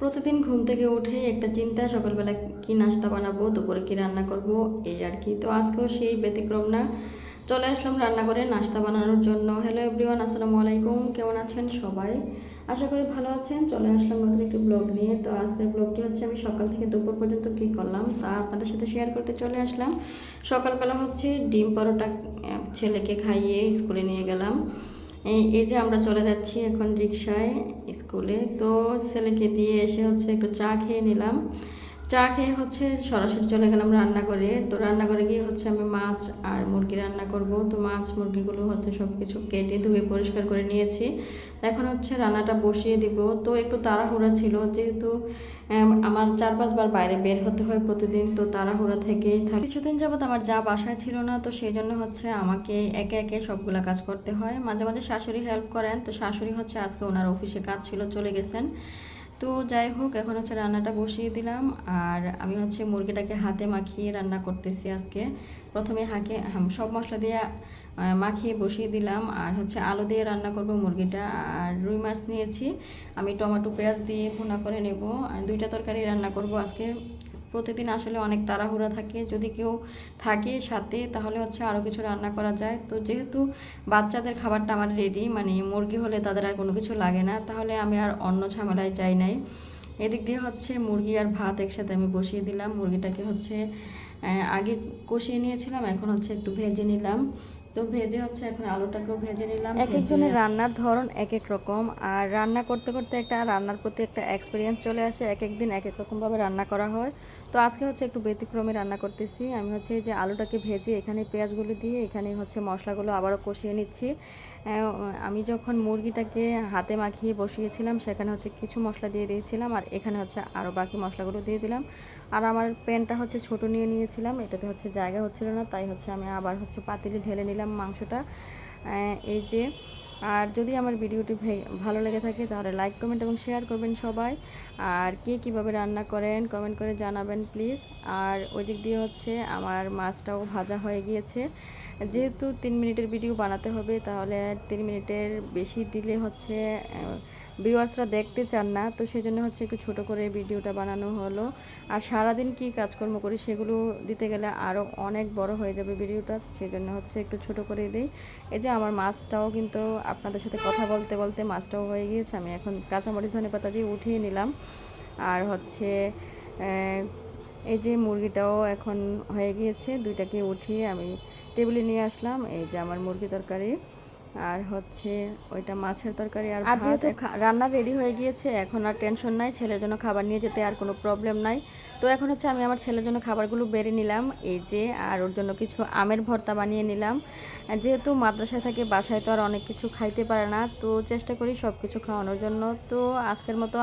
প্রতিদিন ঘুম থেকে উঠে একটা চিন্তা, সকালবেলা কি নাস্তা বানাবো, দুপুরে কি রান্না করব, এই আর কি। তো আজকেও সেই ব্যতিক্রম না। চলে আসলাম রান্না করে নাস্তা বানানোর জন্য। হ্যালো এভরিওয়ান আসসালামু আলাইকুম। কেমন আছেন সবাই? আশা করি ভালো আছেন। চলে আসলাম নতুন একটি ব্লগ নিয়ে। তো আজকের ব্লগটি হচ্ছে আমি সকাল থেকে দুপুর পর্যন্ত কী করলাম তা আপনাদের সাথে শেয়ার করতে চলে আসলাম। সকালবেলা হচ্ছে ডিম পরোটা ছেলেকে খাইয়ে স্কুলে নিয়ে গেলাম। এই যে আমরা চলে যাচ্ছি এখন রিক্সায় স্কুলে, তো ছেলেকে দিয়ে এসে হচ্ছে একটু চা খেয়ে নিলাম। চা খেয়ে হচ্ছে সরাসরি চলে গেলাম রান্নাঘরে। তো রান্নাঘরে গিয়ে হচ্ছে আমি মাছ আর মুরগি রান্না করব। তো মাছ, মুরগিগুলো হচ্ছে সব কিছু কেটে ধুয়ে পরিষ্কার করে নিয়েছি। এখন হচ্ছে রান্নাটা বসিয়ে দিব। তো একটু তাড়াহুড়া ছিল, যেহেতু আমার চার পাঁচবার বাইরে বের হতে হয় প্রতিদিন, তো তাড়াহুড়া থেকেই থাকে কিছুদিন যাবত আমার যা বাসায় ছিল না, তো সেই জন্য হচ্ছে আমাকে একে একে সবগুলা কাজ করতে হয়। মাঝে মাঝে শাশুড়ি হেল্প করেন। তো শাশুড়ি হচ্ছে আজকে ওনার অফিসে কাজ ছিল, চলে গেছেন। তো যাই হোক, এখন হচ্ছে রান্নাটা বসিয়ে দিলাম। আর আমি হচ্ছে মুরগিটাকে হাতে মাখিয়ে রান্না করতেছি আজকে। প্রথমে হাঁকে সব মশলা দিয়ে মাখিয়ে বসিয়ে দিলাম। আর হচ্ছে আলু দিয়ে রান্না করব মুরগিটা। আর রুই মাছ নিয়েছি। আমি টমেটো, পেঁয়াজ দিয়ে ভুনা করে নেব। আর দুইটা তরকারি রান্না করব আজকে। প্রতিদিন আসলে অনেক তাড়াহুড়া থাকে। যদি কেউ থাকে সাথে, তাহলে হচ্ছে আরও কিছু রান্না করা যায়। তো যেহেতু বাচ্চাদের খাবারটা আমার রেডি মানে মুরগি হলে তাদের আর কোনো কিছু লাগে না, তাহলে আমি আর অন্য ঝামেলায় যাই নাই। এদিক দিয়ে হচ্ছে মুরগি আর ভাত একসাথে আমি বসিয়ে দিলাম। মুরগিটাকে হচ্ছে আগে কষিয়ে নিয়েছিলাম, এখন হচ্ছে একটু ভেজে নিলাম। তো ভেজে হচ্ছে এখন আলুটাকেও ভেজে নিলাম এক একজনের রান্নার ধরন এক এক রকম। আর রান্না করতে করতে একটা রান্নার প্রতি একটা এক্সপিরিয়েন্স চলে আসে এক এক দিন এক এক রকমভাবে রান্না করা হয়। তো আজকে হচ্ছে একটু ব্যতিক্রমে রান্না করতেছি। আমি হচ্ছে এই যে আলুটাকে ভেজে এখানে পেঁয়াজগুলো দিয়ে এখানে হচ্ছে মশলাগুলো আবারও কষিয়ে নিচ্ছি। আমি যখন মুরগিটাকে হাতে মাখিয়ে বসিয়েছিলাম সেখানে হচ্ছে কিছু মশলা দিয়ে দিয়েছিলাম আর এখানে হচ্ছে আরও বাকি মশলাগুলো দিয়ে দিলাম। আর আমার প্যানটা হচ্ছে ছোট নিয়ে নিয়েছিলাম এটাতে হচ্ছে জায়গা হচ্ছিল না তাই হচ্ছে আমি আবার হচ্ছে পাতিলে ঢেলে নিলাম। মাংসটা। এই যে, আর যদি আমার ভিডিওটি ভালো লেগে থাকে তাহলে লাইক কমেন্ট এবং শেয়ার করবেন সবাই। আর কে কীভাবে রান্না করেন কমেন্ট করে জানাবেন প্লিজ আর ওই দিক দিয়ে হচ্ছে আমার মাছটাও ভাজা হয়ে গিয়েছে। যেহেতু তিন মিনিটের ভিডিও বানাতে হবে তাহলে তিন মিনিটের বেশি দিলে হচ্ছে ভিউয়ার্সরা দেখতে চান না, তো সেই জন্য হচ্ছে একটু ছোট করে ভিডিওটা বানানো হলো। আর সারাদিন কি কাজকর্ম করি সেগুলো দিতে গেলে আরও অনেক বড় হয়ে যাবে ভিডিওটা সেই জন্য হচ্ছে একটু ছোট করে দিই। এই যে আমার মাছটাও কিন্তু আপনাদের সাথে কথা বলতে বলতে মাছটাও হয়ে গিয়েছে, আমি এখন কাঁচামরিচ, ধনে পাতা দিয়ে উঠিয়ে নিলাম। আর হচ্ছে এই যে মুরগিটাও এখন হয়ে গিয়েছে, দুইটাকে উঠিয়ে আমি টেবিলে নিয়ে আসলাম, এই যে আমার মুরগি তরকারি। আর হচ্ছে ওইটা মাছের তরকারি আর আর যেহেতু রান্না রেডি হয়ে গিয়েছে এখন আর টেনশন নাই ছেলের জন্য খাবার নিয়ে যেতে আর কোনো প্রবলেম নাই। তো এখন হচ্ছে আমি আমার ছেলের জন্য খাবারগুলো বেড়ে নিলাম এই যে আর ওর জন্য কিছু আমের ভর্তা বানিয়ে নিলাম। যেহেতু মাদ্রাসায় থাকে বাসায় তো আর অনেক কিছু খাইতে পারে না তো চেষ্টা করি সব কিছু খাওয়ানোর জন্য। তো আজকের মতো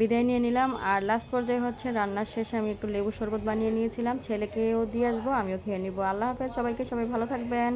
বিদায় নিয়ে নিলাম। আর লাস্ট পর্যায়ে হচ্ছে রান্নার শেষে আমি একটু লেবু শরবত বানিয়ে নিয়েছিলাম ছেলেকেও দিয়ে আসব আমিও খেয়ে নিব। আল্লাহ হাফেজ সবাইকে সবাই ভালো থাকবেন।